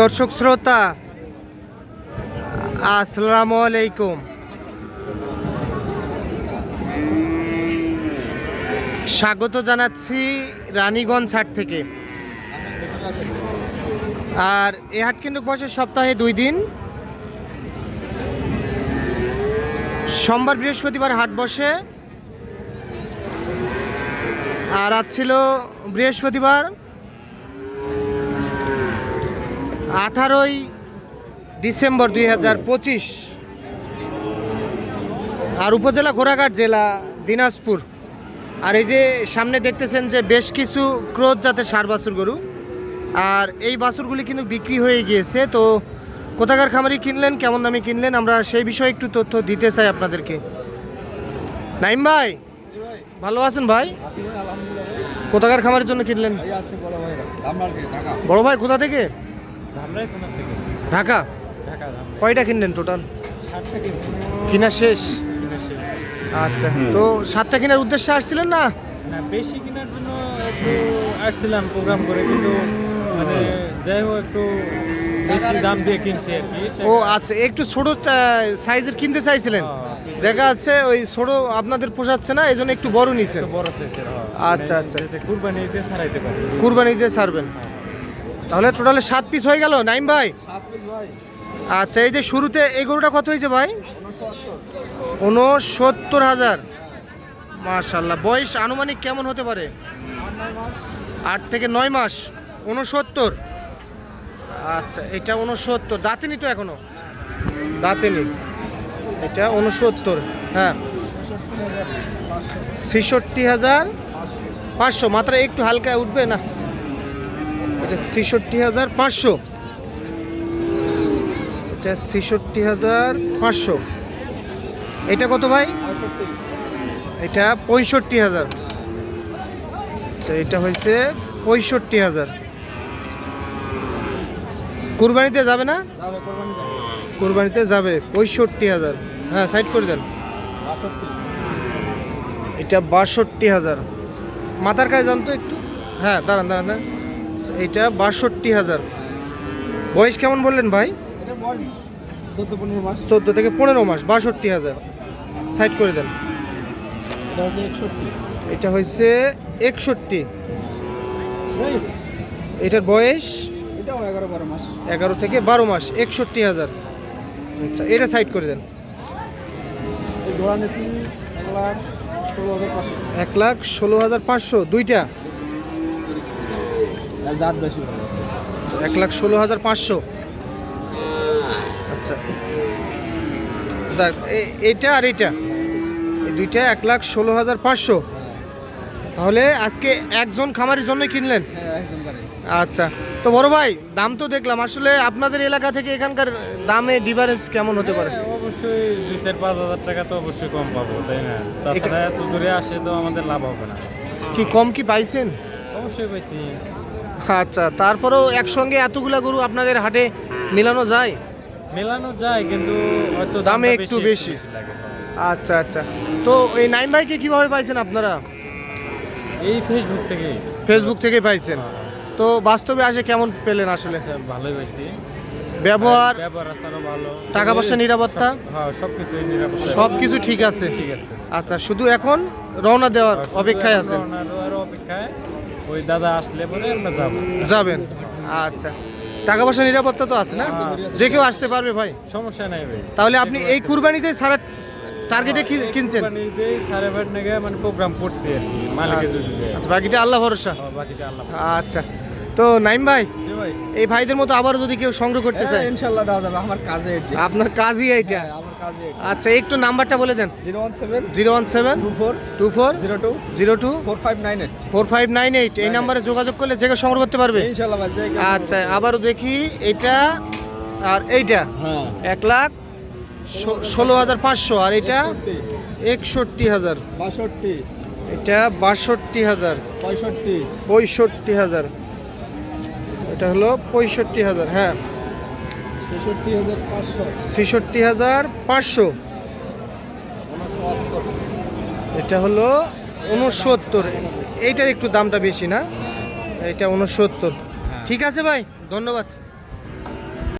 দর্শক শ্রোতা, আসসালামু আলাইকুম। স্বাগত জানাচ্ছি রানীগঞ্জ হাট থেকে। আর এ হাট কিন্তু বসে সপ্তাহে দুই দিন। সোমবার বৃহস্পতিবার হাট বসে। আর আজ ছিল বৃহস্পতিবার। আঠারোই ডিসেম্বর দুই হাজার পঁচিশ আর উপজেলা ঘোড়াঘাট জেলা দিনাজপুর। আর এই যে সামনে দেখতেছেন যে বেশ কিছু ক্রোধ জাতের সার বাছুর গরু। আর এই বাছুরগুলি কিন্তু বিক্রি হয়ে গিয়েছে। তো কোথাকার খামারি কিনলেন কেমন দামে কিনলেন আমরা সেই বিষয়ে একটু তথ্য দিতে চাই আপনাদেরকে। নাইম ভাই ভালো আছেন ভাই? কোথাকার খামারের জন্য কিনলেন? বড় ভাই কোথা থেকে? ঢাকা? কয়টা কিনলেন টোটাল? কিনা শেষ? আচ্ছা তো সাতটা কেনার উদ্দেশ্যে আসছিলেন না? না বেশি কেনার জন্য একটু আসছিলাম প্রোগ্রাম করে কিন্তু মানে যাই হোক একটু বেশি দাম দিয়ে কিনছি আর কি। ও আচ্ছা একটু ছোট সাইজের কিনতে চাইছিলেন? হ্যাঁ, দেখা যাচ্ছে ওই ছোট আপনাদের পোষাচ্ছে না এই জন্য একটু বড় নিছেন। বড় সাইজের আচ্ছা, আচ্ছা। কুরবানি ঈদে ছাড়াইতে পারি। কুরবানি দিয়ে ছাড়বেন। তাহলে টোটালে সাত পিস হয়ে গেল নাইম ভাই? আচ্ছা এই যে শুরুতে এই গরুটা কত হয়েছে ভাই? উনসত্তর হাজার। মাশাল্লাহ বয়স আনুমানিক কেমন হতে পারে? আট থেকে নয় মাস উনসত্তর আচ্ছা এটা উনসত্তর দাঁতেনি তো এখনও? দাঁতেনি। এটা উনসত্তর হ্যাঁ। ছেষট্টি হাজার পাঁচশো। মাত্রা একটু হালকা উঠবে না? এটা ছেষট্টি হাজার পাঁচশো। এটা ছেষট্টি হাজার পাঁচশো। এটা কত ভাই? এটা পঁয়ষট্টি হাজার। আচ্ছা এটা হয়েছে পঁয়ষট্টি হাজার। কুরবানিতে যাবে না? কুরবানিতে যাবে, পঁয়ষট্টি হাজার। হ্যাঁ সাইড করে দেন। এটা বাষট্টি হাজার। মাথার কাছে জানতো একটু। হ্যাঁ দাঁড়ান দাঁড়ান দাঁড়ান। আচ্ছা, এটা বাষট্টি হাজার। বয়স কেমন বললেন ভাই? চোদ্দ থেকে পনেরো মাস বাষট্টি হাজার। সাইড করে দেন। এটা হয়েছে একষট্টি। এটার বয়স? এগারো থেকে বারো মাস একষট্টি হাজার। আচ্ছা এটা সাইড করে দেন। এক লাখ ষোলো হাজার পাঁচশো। দুইটা। জাত বেশি আচ্ছা, এক লাখ ষোলো হাজার পাঁচশো। আচ্ছা। এইটা আর এইটা। এই দুইটা এক লাখ ষোলো হাজার পাঁচশো। তাহলে আজকে একজন খামারের জন্য কিনলেন? হ্যাঁ আচ্ছা। তো বড় ভাই দাম তো দেখলাম। আসলে আপনাদের এলাকা থেকে এখানকার দামে ডিফারেন্স কেমন হতে পারে? হ্যাঁ, অবশ্যই দুই চার পাঁচ হাজার টাকা তো অবশ্যই কম পাবো তাই না? তাছাড়া এত দূরে আসে তো আমাদের লাভ হবে না। কি কম কি পাইছেন? অবশ্যই পাইছি। আচ্ছা তারপরেও একসঙ্গে এতগুলা গরু আপনাদের হাটে মেলানো যায়? মেলানো যায় কিন্তু হয়তো দামে একটু বেশি। আচ্ছা আচ্ছা। তো এই নাইম ভাইকে কীভাবে পাইছেন আপনারা? এই ফেসবুক থেকে। ফেসবুক থেকে পাইছেন। তো বাস্তবে আসে কেমন পেলেন আসলে? আচ্ছা ভালোই পাইছি। ব্যবহার ভালো। টাকা পয়সা নিরাপত্তা? সব- হ্যাঁ কিছু ঠিক আছে। ঠিক আছে। আচ্ছা শুধু এখন রওনা দেওয়ার অপেক্ষায় আছেন। রওনার অপেক্ষায় ওই দাদা আসলে পরে আমরা যাব। যাবেন? আচ্ছা। টাকা পয়সা নিরাপত্তা তো আছে না? যে কেউ আসতে পারবে ভাই। সমস্যা নাই ভাই। তাহলে আপনি এই কুরবানিতে সারা টার্গেটে কিনছেন? সাড়ে আট মানে প্রোগ্রাম করছি আর কি মালিকের যদি আচ্ছা বাকিটা আল্লাহ ভরসা। বাকিটা আল্লাহ আচ্ছা। তো নাইম ভাই ভাই। এই ভাইদের মতো আবারও যদি কেউ সংগ্রহ করতে চায়? ইনশাল্লাহ দেওয়া যাবে। আমার কাজে এটি। আপনার কাজই এইটা। আমার কাজে এটা আচ্ছা একটু নাম্বারটা বলে দেন। Zero one seven zero one seven two four two four zero two zero two four five nine eight. Four five nine eight. এই নাম্বারে যোগাযোগ করলে যে কেউ সংগ্রহ করতে পারবে। ইনশাল্লাহ ভাই আচ্ছা আবারও দেখি এটা আর এইটা। হ্যাঁ। এক লাখ ষো- ষোলো হাজার পাঁচশো আর এটা একষট্টি হাজার। বাষট্টি। এটা বাষট্টি হাজার। পঁয়ষট্টি। পঁয়ষট্টি হাজার। এটা হলো পঁয়ষট্টি হাজার হ্যাঁ। ছেষট্টি হাজার পাঁচশো। এটা হলো উনসত্তর এইটার একটু দামটা বেশি না? এটা উনসত্তর ঠিক আছে ভাই ধন্যবাদ।